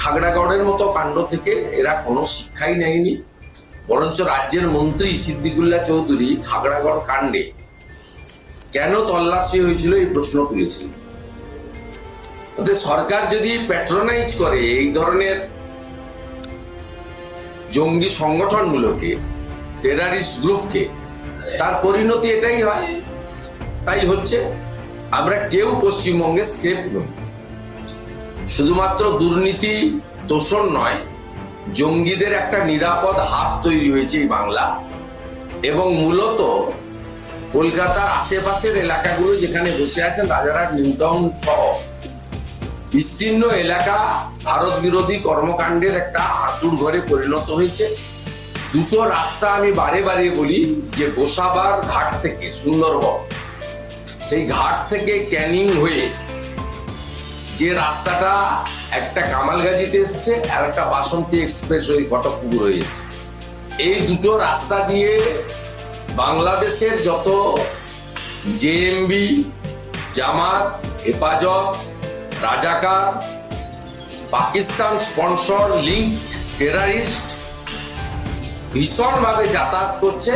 খাগড়াগড়ের মতো কাণ্ড থেকে এরা কোনো শিক্ষাই নেয়নি। বরঞ্চ রাজ্যের মন্ত্রী সিদ্দিকুল্লাহ চৌধুরী খাগড়াগড় কাণ্ডে কেন তল্লাশি হয়েছিল এই প্রশ্ন তুলেছিলেন। সরকার যদি প্যাট্রোনাইজ করে এই ধরনের জঙ্গি সংগঠনগুলোকে টেরারিস্ট গ্রুপকে, তার পরিণতি এটাই হয়, তাই হচ্ছে, আমরা কেউ পশ্চিমবঙ্গে সেফ নই। শুধুমাত্র দুর্নীতি দোষণ নয়, জঙ্গিদের একটা নিরাপদ হাত তৈরি হয়েছে এই বাংলা। এবং মূলত কলকাতার আশেপাশের এলাকাগুলো যেখানে বসে আছেন রাজারহাট নিউটাউন সহ বিস্তীর্ণ এলাকা ভারত বিরোধী কর্মকাণ্ডের একটা আঁতুর ঘরে পরিণত হয়েছে। দুটো রাস্তা আমি বারে বারে বলি যে গোসাবার ঘাট থেকে, সুন্দরবন। সেই ঘাট থেকে ক্যানিং হয়ে যে রাস্তাটা একটা কামালগাজিতে এসছে আর একটা বাসন্তী এক্সপ্রেস ওই ঘটকপুকুর হয়ে এসছে। এই দুটো রাস্তা দিয়ে বাংলাদেশের যত জেএমবি জামাত, হেফাজত, রাজাকার, পাকিস্তান স্পন্সর, লিঙ্ক, টেরারিস্ট ভীষণভাবে যাতায়াত করছে।